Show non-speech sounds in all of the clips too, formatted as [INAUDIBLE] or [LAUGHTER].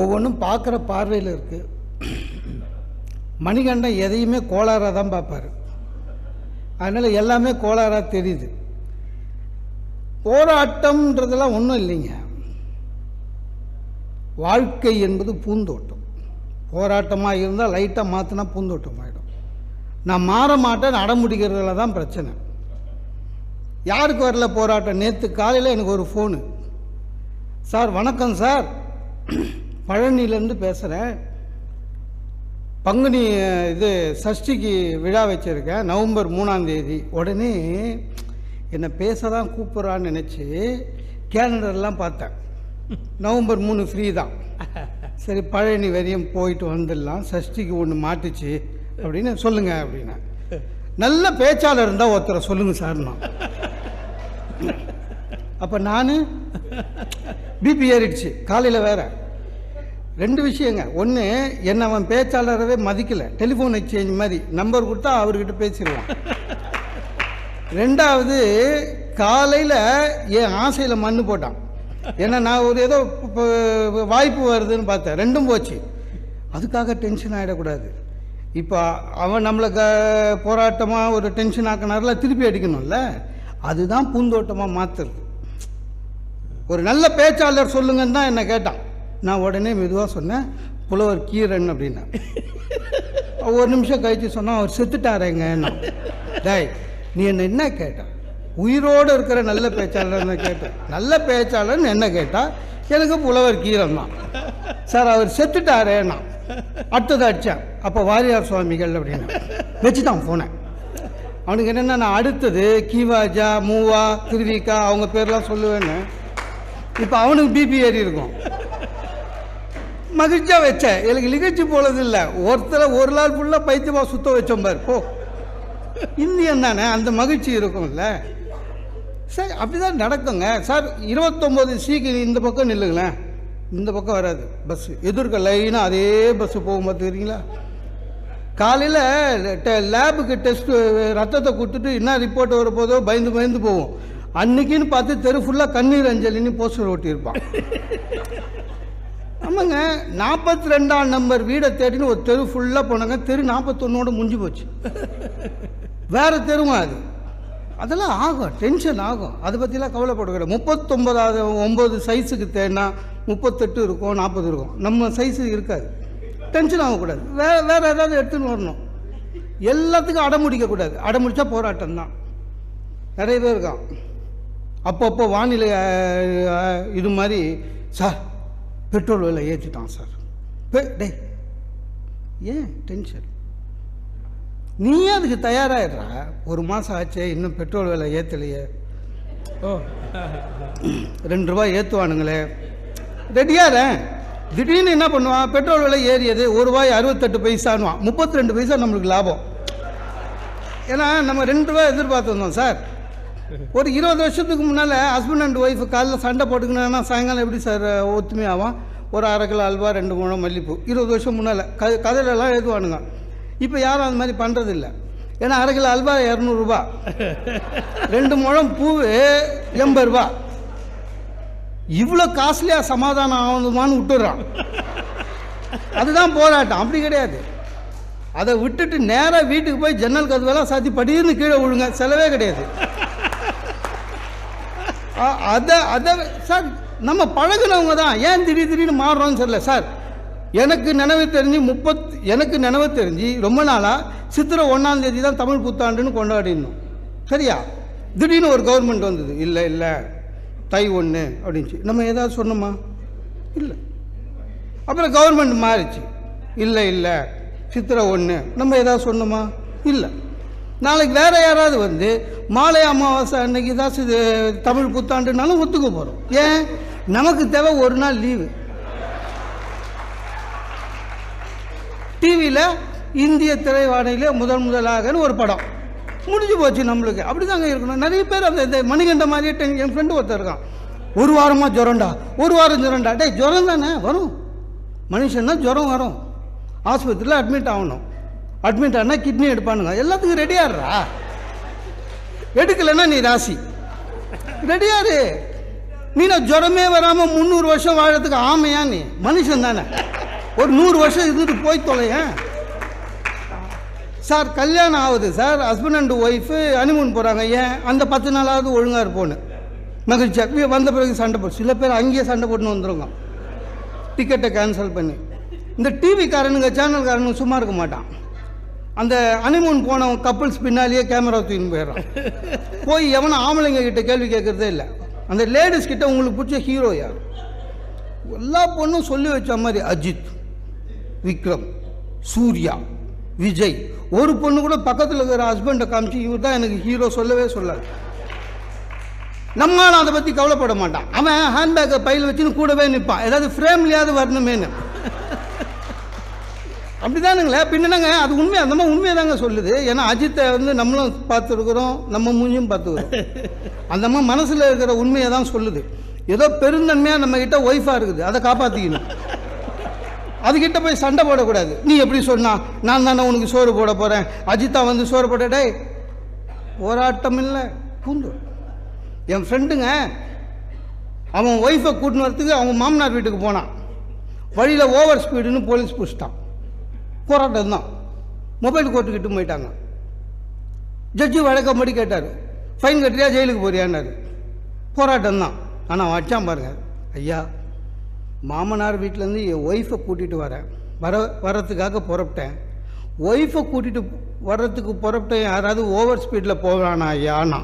ஒவ்வொன்றும் பார்க்குற பார்வையில் இருக்குது மணிகண்டன் எதையுமே கோளாறாக தான் பார்ப்பார். அதனால் எல்லாமே கோளாறாக தெரியுது. போராட்டம்ன்றதெல்லாம் ஒன்றும் இல்லைங்க. வாழ்க்கை என்பது பூந்தோட்டம். போராட்டமாக இருந்தால் லைட்டாக மாற்றினா பூந்தோட்டம் ஆகிடும் நான் மாற மாட்டேன் அடம்பிடிக்கிறதுல தான் பிரச்சனை. யாருக்கு வரல போராட்டம்? நேற்று காலையில் எனக்கு ஒரு ஃபோனு சார் வணக்கம் சார். பழனியிலேருந்து பேசுகிறேன் பங்குனி இது சஷ்டிக்கு விழா வச்சுருக்கேன். நவம்பர் மூணாம் தேதி. உடனே என்னை பேச தான் கூப்பிட்றான்னு நினச்சி கேலண்டர்லாம் பார்த்தேன். நவம்பர் மூணு ஃப்ரீ தான். சரி பழனி வரையும் போயிட்டு வந்துடலாம். சஷ்டிக்கு ஒன்று மாட்டுச்சு. அப்படின்னு சொல்லுங்க அப்படின்னா. நல்ல பேச்சாளர் இருந்தால் ஒருத்தரை சொல்லுங்க நான். அப்போ நான் பிபி ஏறிடுச்சு. காலையில் வேற. ரெண்டு விஷயங்க. ஒன்று என்னை அவன் பேச்சாளரவே மதிக்கலை. டெலிஃபோன் எக்ஸ்சேஞ்ச் மாதிரி. நம்பர் கொடுத்தா அவர்கிட்ட பேசிடுவான் ரெண்டாவது காலையில் என் ஆசையில் மண் போட்டான். ஏன்னா நான் ஒரு ஏதோ இப்போ வாய்ப்பு வருதுன்னு பார்த்தேன். ரெண்டும் போச்சு. அதுக்காக டென்ஷன் ஆகிடக்கூடாது இப்போ அவன் நம்மளை க போராட்டமாக ஒரு டென்ஷன் ஆக்கினார்ல திருப்பி அடிக்கணும்ல? அதுதான் பூந்தோட்டமாக மாற்றுறது ஒரு நல்ல பேச்சாளர் சொல்லுங்கன்னு தான் என்னை கேட்டான். நான் உடனே மெதுவாக சொன்னேன் புலவர் கீரன் அப்படின்னா. ஒரு நிமிஷம் கழித்து சொன்னால் அவர் செத்துட்டாரேங்கன்னு டேய் நீ என்ன என்ன கேட்ட? உயிரோடு இருக்கிற நல்ல பேச்சாளர்னு கேட்டேன் நல்ல பேச்சாளர்னு என்ன கேட்டால் எனக்கு புலவர் கீரன் தான். சார் அவர் செத்துட்டாரேன்னா அடுத்தது அடித்தேன் அப்போ வாரியார் சுவாமிகள் அப்படின்னு. வச்சுட்டான் போனேன். அவனுக்கு என்னென்னா நான் அடுத்தது கீவாஜா மூவா திருவிக்கா அவங்க பேர்லாம் சொல்லுவேன்னு. இப்போ அவனுக்கு பிபி ஏறி இருக்கும். மகிழ்ச்சியாக வச்சேன். எனக்கு நிகழ்ச்சி போனது இல்லை. ஒருத்தரை ஒரு நாள் ஃபுல்லாக பைத்தியமாக சுத்த வச்சோம் பார். போ. இந்தியன் தானே அந்த மகிழ்ச்சி இருக்கும்ல. சார் அப்படிதான் நடக்குங்க. சார் இருபத்தொம்போது சீக்கு இந்த பக்கம் நில்லுங்களேன். இந்த பக்கம் வராது. பஸ்ஸு எதிர்க்க லைனாக அதே பஸ்ஸு போகும் பார்த்துக்கிறீங்களா காலையில் லேபுக்கு டெஸ்ட்டு ரத்தத்தை கொடுத்துட்டு என்ன ரிப்போர்ட் வரப்போதோ பயந்து பயந்து போவோம். அன்னைக்குன்னு பார்த்து தெரு ஃபுல்லாக கண்ணீர் அஞ்சலின்னு போஸ்டர் ஓட்டியிருப்பான் ஆமாங்க நாற்பத்தி ரெண்டாம் நம்பர் வீடை தேடின்னு ஒரு தெரு ஃபுல்லாக போனாங்க. தெரு நாற்பத்தொன்னோட முடிஞ்சு போச்சு. வேறு தெருவும் அது? அதெல்லாம் ஆகும் டென்ஷன் ஆகும். அதை பற்றிலாம் கவலைப்படக்கூடாது முப்பத்தொம்பதாவது ஒம்பது சைஸுக்கு தேடினா முப்பத்தெட்டு இருக்கும் நாற்பது இருக்கும். நம்ம சைஸு இருக்காது. டென்ஷன் ஆகக்கூடாது. வே வேறு ஏதாவது எடுத்துன்னு வரணும். எல்லாத்துக்கும் அடமுடிக்கக்கூடாது அடமுடித்தா போராட்டம் தான். நிறைய பேர் இருக்கான். அப்பப்போ வானிலை இது மாதிரி சார் பெட்ரோல் விலை ஏற்றிட்டான் சார். டே டேய் ஏன் டென்ஷன் நீயே அதுக்கு தயாராகிடுறா ஒரு மாதம் ஆச்சே இன்னும் பெட்ரோல் விலை ஏற்றலையே ஓ. ரெண்டு ரூபாய் ஏற்றுவானுங்களே ரெடியாரேன் திடீர்னு என்ன பண்ணுவான்? பெட்ரோல் விலை ஏறியது ஒரு ரூபாய் அறுபத்தெட்டு பைசான்னுவான். முப்பத்தி ரெண்டு பைசா நம்மளுக்கு லாபம். ஏன்னா நம்ம ரெண்டு ரூபாய் எதிர்பார்த்து வந்தோம் சார். ஒரு இருபது வருஷத்துக்கு முன்னால் ஹஸ்பண்ட் அண்ட் ஒய்ஃப் காலைல சண்டை போட்டுக்கணுன்னா சாயங்காலம் எப்படி சார் ஒத்துமையாகும் ஒரு அரை கிலோ அல்வா ரெண்டு முழம் மல்லிப்பூ. இருபது வருஷம் முன்னால். க கதையிலலாம் எழுதுவானுங்க இப்போ யாரும் அந்த மாதிரி பண்ணுறதில்ல ஏன்னா அரை கிலோ அல்வா இரநூறுபா ரெண்டு முழம் பூவு எண்பது ரூபா. இவ்வளோ காஸ்ட்லியாக சமாதானம் ஆகணுமான்னு விட்டுடுறான். அதுதான் போராட்டம். அப்படி கிடையாது. அதை விட்டுட்டு நேராக வீட்டுக்கு போய் ஜன்னல் கதவெல்லாம் சாத்தி படின்னு கீழே விழுங்க. செலவே கிடையாது. அதை அதை சார் நம்ம பழகுனவங்க தான். ஏன் திடீர் திடீர்னு மாறுறோம்னு தெரியல சார். எனக்கு நினைவு தெரிஞ்சு முப்பத் எனக்கு நினைவு தெரிஞ்சு ரொம்ப நாளாக சித்திரை ஒன்றாம் தேதி தான் தமிழ் புத்தாண்டுன்னு கொண்டாடினோம். சரியா? திடீர்னு ஒரு கவர்மெண்ட் வந்தது. இல்லை இல்லை தை ஒன்று அப்படின்ச்சு. நம்ம ஏதாவது சொன்னோமா? இல்லை. அப்புறம் கவர்மெண்ட் மாறிச்சு. இல்லை இல்லை சித்திரை ஒன்று நம்ம ஏதாவது சொன்னோமா? இல்லை. நாளைக்கு வேற யாராவது வந்து மாலை அமாவாசை அன்னைக்கு தான் இது தமிழ் புத்தாண்டுனாலும் ஒத்துக்க போகிறோம் ஏன்? நமக்கு தேவை ஒரு நாள் லீவு டிவியில் இந்திய திரைவானையில் முதன் முதலாகன்னு ஒரு படம். முடிஞ்சு போச்சு நம்மளுக்கு. அப்படி தாங்க இருக்கணும். நிறைய பேர் அந்த இந்த மணிகண்ட மாதிரியே டென் என் ஃப்ரெண்டு ஒருத்தர் இருக்கான். ஒரு வாரமாக ஜுரண்டா ஒரு வாரம் ஜுரண்டா டேய் ஜுரம் தானே வரும். மனுஷன்னா ஜுரம் வரும். ஆஸ்பத்திரியில் அட்மிட் ஆகணும். அட்மிட் ஆனால் கிட்னி எடுப்பானுங்க. எல்லாத்துக்கும் ரெடியாடுறா எடுக்கலைன்னா நீ ராசி. ரெடியாரு நீ நான் ஜுரமே வராமல் முந்நூறு வருஷம் வாழறதுக்கு ஆமையா நீ? மனுஷன் தானே. ஒரு நூறு வருஷம் இருந்துட்டு போய் தொலையேன். சார் கல்யாணம் ஆகுது sir husband and wife honeymoon போகிறாங்க ஏன்? அந்த பத்து நாளாவது ஒழுங்காக இருப்போன்னு. மகிழ்ச்சியாக வந்த பிறகு சண்டை போட்டு சில பேர் அங்கேயே சண்டை போட்டுன்னு வந்துருங்க டிக்கெட்டை கேன்சல் பண்ணி. இந்த டிவிக்காரனுங்க சேனல்காரனுங்க சும்மா இருக்க மாட்டான். அந்த அனிமூன் போன கப்புள்ஸ் பின்னாலேயே கேமரா தூக்கின்னு போயிடுறான். போய் எவனும் ஆம்பளைங்க கிட்ட கேள்வி கேட்குறதே இல்லை. அந்த லேடிஸ் கிட்ட உங்களுக்கு பிடிச்ச ஹீரோ யார்? எல்லா பொண்ணும் சொல்லி வச்ச மாதிரி அஜித் விக்ரம் சூர்யா விஜய். ஒரு பொண்ணு கூட பக்கத்தில் இருக்கிற ஹஸ்பண்டை காமிச்சு இவர் தான் எனக்கு ஹீரோ சொல்லவே சொல்லாது. நம்மளால அதை பற்றி கவலைப்பட மாட்டான். அவன் ஹேண்ட்பேக்கை பையில் வச்சுன்னு கூடவே நிற்பான் ஏதாவது ஃப்ரேம்லையாவது வரணுமேனு அப்படிதானுங்களே. பின்னங்க அது உண்மை அந்த மாதிரி உண்மையை தாங்க சொல்லுது. ஏன்னா அஜித்தை வந்து நம்மளும் பார்த்துருக்குறோம் நம்ம மூஞ்சியும் பார்த்துக்கிறோம். அந்த மாதிரி மனசில் இருக்கிற உண்மையை தான் சொல்லுது. ஏதோ பெருந்தன்மையாக நம்ம கிட்ட ஒய்ஃபாக இருக்குது. அதை காப்பாற்றிக்கணும் அதுகிட்ட போய் சண்டை போடக்கூடாது. நீ எப்படி சொன்னா நான் தானே உனக்கு சோறு போட போகிறேன் அஜித்தா வந்து சோறு போட்ட போராட்டம் இல்லை பூந்து என் ஃப்ரெண்டுங்க அவன் ஒய்ஃபை கூட்டின்னு வரத்துக்கு அவன் மாமனார் வீட்டுக்கு போனான். வழியில் ஓவர் ஸ்பீடுன்னு போலீஸ் பிடிச்சிட்டான். போராட்டம் தான் மொபைல் கோர்ட்டுக்கிட்டு போயிட்டாங்க. ஜட்ஜி வழக்கப்படி கேட்டார். ஃபைன் கட்டுறியா ஜெயிலுக்கு போறியான்னாரு. போராட்டம் தான் ஆனால் வச்சான் பாருங்க. ஐயா மாமனார் வீட்டிலேருந்து என் ஒய்ஃபை கூட்டிகிட்டு வரேன் வர வரத்துக்காக புறப்பட்டேன். ஒய்ஃபை கூட்டிகிட்டு வர்றதுக்கு புறப்பட்டேன். யாராவது ஓவர் ஸ்பீடில் போவானா ஐயானா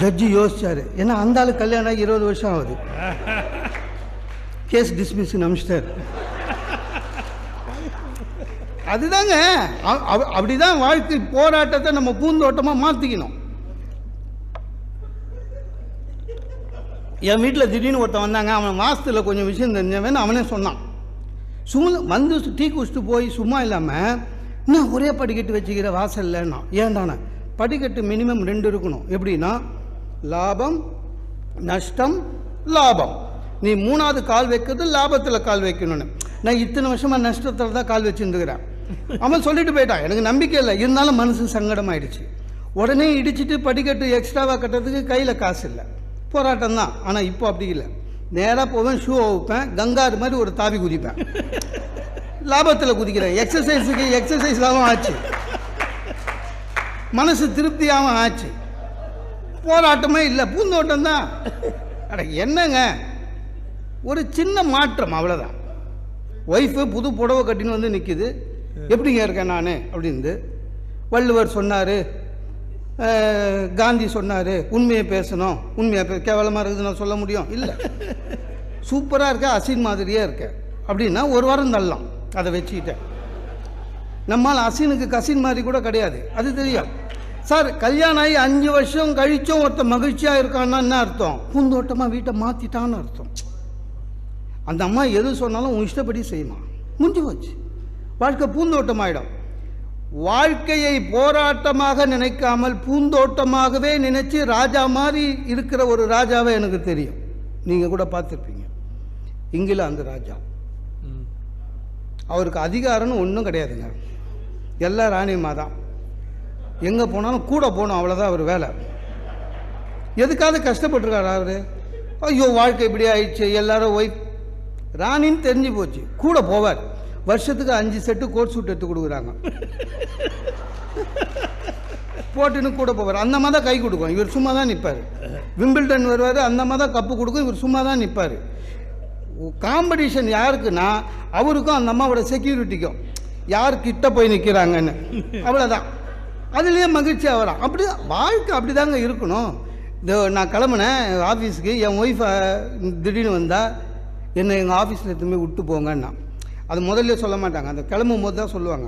ஜட்ஜி யோசிச்சாரு. ஏன்னா அந்த ஆளு கல்யாணம் இருபது வருஷம் ஆகுது. கேஸ் டிஸ்மிஸ் அமிச்சிட்டார். அதுதாங்க. அப்படிதான் வாழ்க்கை போராட்டத்தை நம்ம பூந்தோட்டமாக மாற்றிக்கணும் என் வீட்டில் திடீர்னு ஒருத்தன் வந்தாங்க. அவன் வாசத்தில் கொஞ்சம் விஷயம் தெரிஞ்சவன் அவனே சொன்னான். சும்மா வந்து டீ குடிச்சிட்டு போய் சும்மா இல்லாமல் நான் ஒரே படிக்கட்டு வச்சுக்கிற வாசல்லன்னா? ஏன்டானே? படிக்கட்டு மினிமம் ரெண்டு இருக்கணும். எப்படின்னா லாபம் நஷ்டம் லாபம். நீ மூணாவது கால் வைக்கிறது லாபத்தில் கால் வைக்கணும்னு. நான் இத்தனை வருஷமாக நஷ்டத்தில் தான் கால் வச்சுருந்துக்கிறேன். அவன் சொல்லிட்டு போயிட்டான் எனக்கு நம்பிக்கை இல்லை. இருந்தாலும் மனசு சங்கடமாயிடுச்சு. உடனே இடிச்சிட்டு படிக்கட்டு எக்ஸ்ட்ராவாக கட்டுறதுக்கு கையில் காசு இல்லை. போராட்டம் தான். ஆனால் இப்போ அப்படி இல்லை. நேராக போவேன் ஷூ வைப்பேன் கங்காரு மாதிரி ஒரு தாவி குதிப்பேன். லாபத்தில் குதிக்கிறேன். எக்ஸசைஸுக்கு எக்ஸசைஸாகவும் ஆச்சு. மனசு திருப்தியாகவும் ஆச்சு. போராட்டமே இல்லை. பூந்தோட்டம் தான். அட என்னங்க? ஒரு சின்ன மாற்றம் அவ்வளோதான் ஒய்ஃபு புது புடவை கட்டின்னு வந்து நிற்கிது எப்படிங்க இருக்கேன் நான்? அப்படின்னு வள்ளுவர் சொன்னார். காந்தி சொன்னார். உண்மையை பேசணும். உண்மையாக கேவலமாக இருக்குது நான் சொல்ல முடியும்? இல்லை. [LAUGHS] சூப்பராக இருக்க அசின் மாதிரியே இருக்க. அப்படின்னா ஒரு வாரம் தள்ளலாம். அதை வச்சுக்கிட்டேன். நம்மால் அசினுக்கு கசின் மாதிரி கூட கிடையாது. அது தெரியும். சார் கல்யாணம் ஆகி அஞ்சு வருஷம் கழிச்சும் ஒருத்தன் மகிழ்ச்சியாக இருக்கான்னா என்ன அர்த்தம்? பூந்தோட்டமாக வீட்டை மாற்றிட்டான்னு அர்த்தம். அந்த அம்மா எது சொன்னாலும் உன் இஷ்டப்படி செய்யுமா? முடிஞ்சு போச்சு. வாழ்க்கை பூந்தோட்டம் ஆயிடும் வாழ்க்கையை போராட்டமாக நினைக்காமல் பூந்தோட்டமாகவே நினைச்சு ராஜா மாதிரி இருக்கிற ஒரு ராஜாவை எனக்கு தெரியும். நீங்கள் கூட பார்த்துருப்பீங்க. இங்கிலாந்து ராஜா. அவருக்கு அதிகாரம்னு ஒன்றும் கிடையாதுங்க. எல்லா ராணியமா தான். எங்கே போனாலும் கூட போகணும் அவ்வளோதான் அவர் வேலை. எதுக்காவது கஷ்டப்பட்டிருக்காரு அவரு? ஐயோ வாழ்க்கை இப்படி ஆயிடுச்சு எல்லாரும் ஒய்ஃப் ராணின்னு தெரிஞ்சு போச்சு கூட போவார். வருஷத்துக்கு அஞ்சு செட்டு கோட் சூட் எடுத்து கொடுக்குறாங்க. போட்டுன்னு கூட போவார். அந்த மாதிரி தான் கை கொடுக்கும். இவர் சும்மா தான் நிற்பார். விம்பிள்டன் வருவார் அந்த மாதிரி தான் கப்பு கொடுக்கும். இவர் சும்மா தான் நிற்பார். காம்படிஷன் யாருக்குன்னா அவருக்கும் அந்த அம்மாவோட செக்யூரிட்டிக்கும் யார் கிட்ட போய் நிற்கிறாங்கன்னு அவ்வளோதான் அதுலேயே மகிழ்ச்சி வரான் அப்படி வாழ்க்கை அப்படி தாங்க இருக்கணும். இந்த நான் கிளம்புனேன் ஆஃபீஸுக்கு என் ஒய்ஃபை திடீர்னு வந்தால் என்னை எங்கள் ஆஃபீஸில் எடுத்துன்னு போய் விட்டு போங்கன்னா அது முதல்ல சொல்ல மாட்டாங்க. அந்த கிளம்பும் போது தான் சொல்லுவாங்க.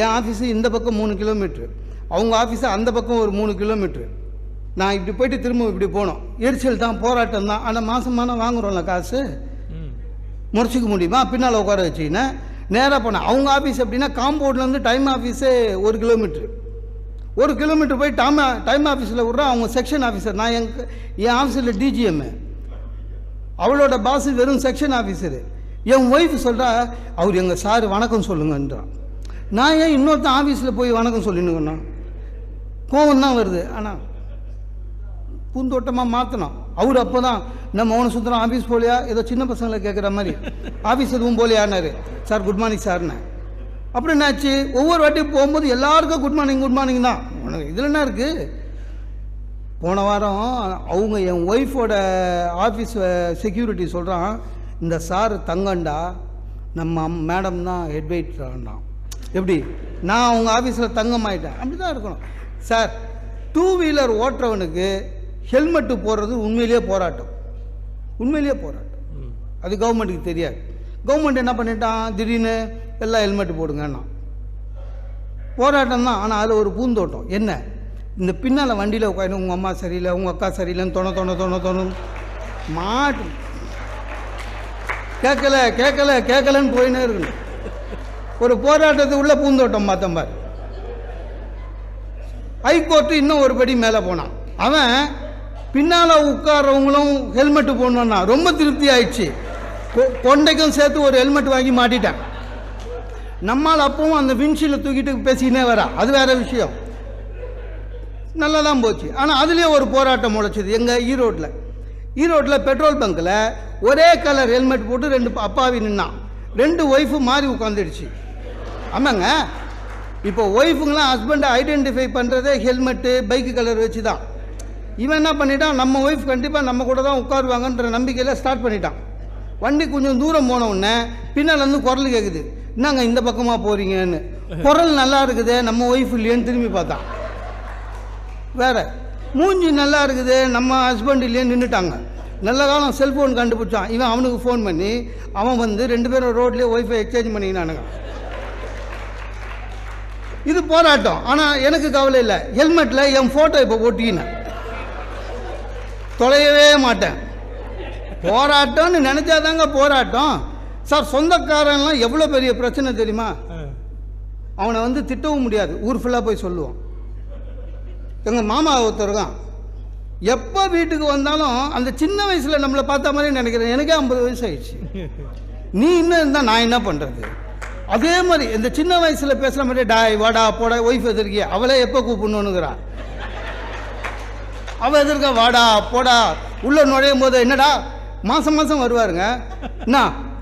என் ஆஃபீஸு இந்த பக்கம் மூணு கிலோமீட்ரு அவங்க ஆஃபீஸு அந்த பக்கம் ஒரு மூணு கிலோமீட்ரு நான் இப்படி போயிட்டு திரும்ப இப்படி போனோம். எரிச்சல் தான் போராட்டம் தான். ஆனால் மாதம் மாதம் வாங்குறோம்ல காசு. முறைச்சிக்க முடியுமா? பின்னால் உட்கார வச்சிங்கன்னா நேராக போனேன் அவங்க ஆஃபீஸ் எப்படின்னா காம்பவுண்ட்லேருந்து டைம் ஆஃபீஸே ஒரு கிலோமீட்ரு ஒரு கிலோமீட்டர் போய் டைம் டைம் ஆஃபீஸில் விட்றோம் அவங்க செக்ஷன் ஆஃபீஸர் நான் எங்க என் ஆஃபீஸில் டிஜிஎம்மு அவளோட பாஸ் வெறும் செக்ஷன் ஆஃபீஸரு என் ஒய்ஃப் சொல்கிறா அவர் எங்கள் சார் வணக்கம் சொல்லுங்கன்றான். நான் ஏன் இன்னொருத்தன் ஆஃபீஸில் போய் வணக்கம் சொல்லினுங்கண்ணா? கோவம் தான் வருது. ஆனால் பூந்தோட்டமாக மாற்றணும் அவர் அப்போ தான் நம்ம மௌன சுந்தரம் ஆஃபீஸ் போலியா? ஏதோ சின்ன பசங்களை கேட்குற மாதிரி. ஆஃபீஸ் எதுவும் போலியான்னாரு. சார் குட் மார்னிங் சார்னு அப்புறம் என்னாச்சு? ஒவ்வொரு வாட்டியும் போகும்போது எல்லாருக்கும் குட் மார்னிங் குட் மார்னிங் தான். உனக்கு இதில் என்ன இருக்குது போன வாரம் அவங்க என் ஒய்ஃபோட ஆஃபீஸ் செக்யூரிட்டி சொல்கிறான் இந்த சார் தங்கண்டா நம்ம மேடம் தான் ஹெட் எப்படி? நான் அவங்க ஆஃபீஸில் தங்கமாயிட்டேன். அப்படி தான் இருக்கணும். சார் டூ வீலர் ஓட்டுறவனுக்கு ஹெல்மெட்டு போடுறது உண்மையிலேயே போராட்டம். உண்மையிலேயே போராட்டம். அது கவர்மெண்ட்டுக்கு தெரியாது. கவர்மெண்ட் என்ன பண்ணிட்டான்? திடீர்னு எல்லாம் ஹெல்மெட்டு போடுங்கன்னா போராட்டம் தான் ஆனால் அதில் ஒரு பூந்தோட்டம். என்ன? இந்த பின்னால் வண்டியில் உட்காந்து உங்கள் அம்மா சரியில்லை உங்கள் அக்கா சரியில்லைன்னு தொண தொண தொண தொண மாட்டு கேட்கல கேட்கல கேட்கலன்னு போயினே இருக்கணும். ஒரு போராட்டத்துக்கு உள்ள பூந்தோட்டம் பார்த்தோம் ஹைகோர்ட்டு இன்னும் ஒரு படி மேலே போனான். அவன் பின்னால் உட்கார்றவங்களும் ஹெல்மெட்டு போடணுன்னா ரொம்ப திருப்தி ஆயிடுச்சு. கொண்டைக்கும் சேர்த்து ஒரு ஹெல்மெட் வாங்கி மாட்டிட்டேன். நம்மால் அப்பவும் அந்த விண்ஷீல்டை தூக்கிட்டு பேசினே வரா. அது வேற விஷயம். நல்லா தான் போச்சு. ஆனால் அதுலேயே ஒரு போராட்டம் முளைச்சிது எங்கள் ஈரோட்டில் ஈரோட்டில் பெட்ரோல் பங்க்கில் ஒரே கலர் ஹெல்மெட் போட்டு ரெண்டு அப்பாவி நின்னான். ரெண்டு ஒய்ஃபு மாறி உட்காந்துடுச்சு ஆமாங்க. இப்போ ஒய்ஃபுங்களாம் ஹஸ்பண்டை ஐடென்டிஃபை பண்ணுறதே ஹெல்மெட்டு பைக்கு கலர் வச்சு தான் இவன் என்ன பண்ணிட்டான்? நம்ம ஒய்ஃப் கண்டிப்பாக நம்ம கூட தான் உட்காருவாங்கன்ற நம்பிக்கையில் ஸ்டார்ட் பண்ணிட்டான். வண்டி கொஞ்சம் தூரம் போன உடனே பின்னால் குரல் கேட்குது என்னங்க இந்த பக்கமாக போகிறீங்கன்னு குரல் நல்லா இருக்குதே நம்ம ஒய்ஃப் இல்லையேன்னு திரும்பி பார்த்தான். வேற. மூஞ்சி நல்லா இருக்குது நம்ம ஹஸ்பண்ட் இல்லையே நின்றுட்டாங்க நல்ல காலம் செல்ஃபோன் கண்டுபிடிச்சான். இவன் அவனுக்கு ஃபோன் பண்ணி அவன் வந்து ரெண்டு பேரும் ரோட்லேயே ஒய்ஃபை எக்ஸ்சேஞ்ச் பண்ணிக்கினானுங்க. இது போராட்டம். ஆனால் எனக்கு கவலை இல்லை. ஹெல்மெட்டில் என் ஃபோட்டோ இப்போ ஒட்டிக்கினேன். தொலையவே மாட்டேன். போராட்டம்னு நினச்சாதாங்க போராட்டம். சார் சொந்தக்காரன்லாம் எவ்வளோ பெரிய பிரச்சனை தெரியுமா? அவனை வந்து திட்டவும் முடியாது. ஊர் ஃபுல்லாக போய் சொல்லுவான். எங்கள் மாமா ஒருத்தர் தான் எப்போ வீட்டுக்கு வந்தாலும் அந்த சின்ன வயசில் நம்மளை பார்த்த மாதிரி நினைக்கிறேன். எனக்கே ஐம்பது வயசு ஆயிடுச்சு. நீ இன்னும் இருந்தால் நான் என்ன பண்ணுறது அதே மாதிரி இந்த சின்ன வயசில் பேசுகிற மாதிரி டாய் வாடா போடா ஒய்ஃப் எதிர்க்கிய? அவளே எப்போ கூப்பிடணுங்கிறா அவள் எதிர்க்க வாடா போடா உள்ளே நுழையும் போது என்னடா? மாதம் மாதம் வருவாருங்க. என்ன?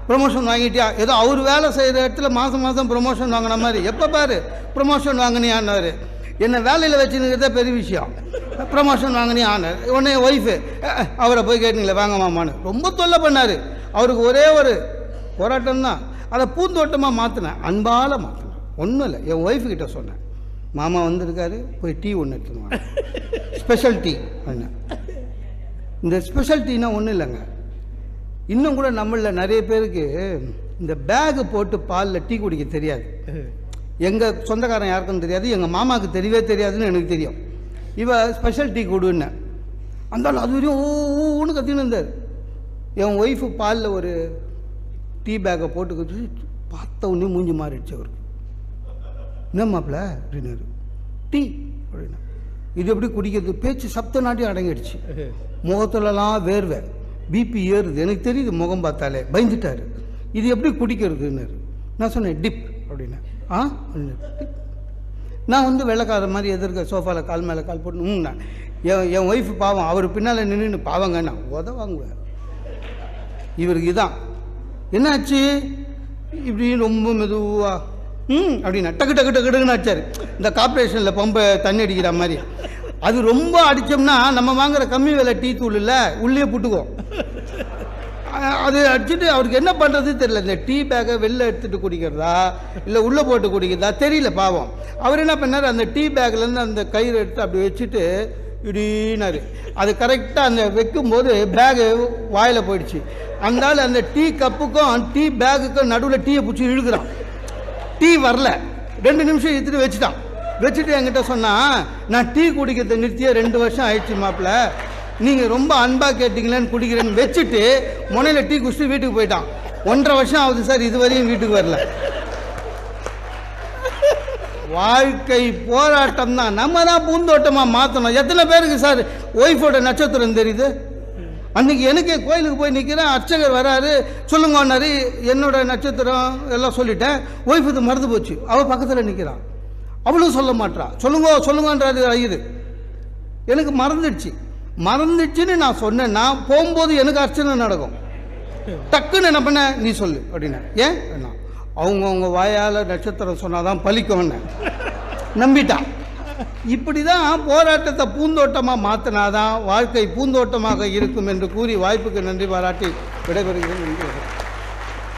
ப்ரொமோஷன் வாங்கிட்டியா? ஏதோ அவர் வேலை செய்கிற இடத்துல மாதம் மாதம் ப்ரொமோஷன் வாங்கின மாதிரி. எப்போ பாரு ப்ரொமோஷன் வாங்கினியான்னாரு. என்னை வேலையில் வச்சுருக்கிறதே பெரிய விஷயம். ப்ரமோஷன் வாங்கினே ஆனர் உடனே ஒய்ஃபு அவரை போய் கேட்டீங்களே வாங்க மாமான்னு. ரொம்ப தொல்லை பண்ணார். அவருக்கு ஒரே ஒரு போராட்டம் தான் அதை பூந்தோட்டமாக மாற்றினேன் அன்பால் மாற்றினேன் ஒன்றும் இல்லை. என் ஒய்ஃபு கிட்ட சொன்னேன். மாமா வந்திருக்காரு போய் டீ ஒன்று எடுத்துன்னு ஸ்பெஷல் டீ என்ன இந்த ஸ்பெஷல் டீனா ஒன்றும் இல்லைங்க. இன்னும் கூட நம்மளில் நிறைய பேருக்கு இந்த பேகு போட்டு பாலில் டீ குடிக்க தெரியாது. எங்கள் சொந்தக்காரன் யாருக்கும் தெரியாது எங்கள் மாமாவுக்கு தெரியவே தெரியாதுன்னு எனக்கு தெரியும். இவ ஸ்பெஷல் டீ கொடுன்னு. அந்த அது வரையும் ஊன்னு கத்தின்னு இருந்தார். என் ஒய்ஃபு பாலில் ஒரு டீ பேக்கை போட்டு கொடுத்து பார்த்த உடனே மூஞ்சி மாறிடுச்சு அவருக்கு. என்ன மாப்பிள்ள? அப்படின்னாரு. டீ அப்படின்னா. இது எப்படி குடிக்கிறது? பேச்சு சப்த நாட்டியம் அடங்கிடுச்சு. முகத்துலலாம் வேர்வை. பிபி ஏறுது. எனக்கு தெரியுது முகம் பார்த்தாலே. பயந்துட்டாரு. இது எப்படி குடிக்கிறதுன்னு நான் சொன்னேன் டிப் அப்படின்னா. ஆ? நான் வந்து வெள்ளைக்கார மாதிரி எதிர்க்க சோஃபாவில் கால் மேலே கால் போட்டு ம் நான். என் என் ஒய்ஃப் பாவம் அவர் பின்னால் நின்று பாவங்க நான் உத வாங்குவேன் இவருக்கு இதான். என்னாச்சு? இப்படி ரொம்ப மெதுவாக ம் அப்படின்னா டக்கு டக்கு டக்கு டக்குன்னு அடிச்சார். இந்த கார்பரேஷனில் பம்பை தண்ணி அடிக்கிற மாதிரி. அது ரொம்ப அடித்தோம்னா நம்ம வாங்குற கம்மி விலை டீ தூள் இல்லை உள்ளே புட்டுக்குவோம். அது அடிச்சுட்டு அவருக்கு என்ன பண்ணுறது தெரியல. இந்த டீ பேக்கை வெளில எடுத்துகிட்டு குடிக்கிறதா இல்லை உள்ளே போட்டு குடிக்கிறதா தெரியல பாவம். அவர் என்ன பண்ணார்? அந்த டீ பேக்லேருந்து அந்த கயிறு எடுத்து அப்படி வச்சுட்டு இப்படின்னாரு அது கரெக்டாக அந்த வைக்கும்போது பேகு வாயில் போயிடுச்சு. அந்த அந்த டீ கப்புக்கும் டீ பேக்குக்கும் நடுவில் டீயை பிடிச்சி இழுக்கிறான். டீ வரல. ரெண்டு நிமிஷம் இழுத்துட்டு வச்சுட்டான். வச்சுட்டு என்கிட்ட சொன்னால் நான் டீ குடிக்கிறத நிறுத்தியே ரெண்டு வருஷம் ஆயிடுச்சு மாப்பிள்ள. நீங்கள் ரொம்ப அன்பாக கேட்டிங்களேன்னு குடிக்கிறேன்னு வச்சுட்டு முனையில் டீ குடிச்சுட்டு வீட்டுக்கு போயிட்டான். ஒன்றரை வருஷம் ஆகுது சார் இதுவரையும் வீட்டுக்கு வரல. வாழ்க்கை போராட்டம் தான் நம்ம தான் பூந்தோட்டமாக மாற்றணும் எத்தனை பேருக்கு சார் ஒய்ஃபோட நட்சத்திரம் தெரியுது? அன்றைக்கி எனக்கே கோயிலுக்கு போய் நிற்கிறேன் அர்ச்சகர் வராரு. சொல்லுங்கன்னாரு என்னோட நட்சத்திரம் எல்லாம் சொல்லிட்டேன். ஒய்ஃப் இது மறந்து போச்சு. அவள் பக்கத்தில் நிற்கிறான் அவளும் சொல்ல மாட்டான் சொல்லுங்க சொல்லுங்கன்றாரு ஐயரு எனக்கு மறந்துடுச்சு. மறந்துச்சுன்னு நான் சொன்னேன்னா போகும்போது எனக்கு அர்ச்சனை நடக்கும். டக்குன்னு என்ன பண்ண? நீ சொல்லு அப்படின்னா. ஏன்? அவங்கவுங்க வாயால் நட்சத்திரம் சொன்னால் தான் பலிக்கும்னு நம்பிட்டான். இப்படி தான் போராட்டத்தை பூந்தோட்டமாக மாற்றினாதான் வாழ்க்கை பூந்தோட்டமாக இருக்கும் என்று கூறி வாய்ப்புக்கு நன்றி பாராட்டி விடைபெறுகிறேன். நன்றி.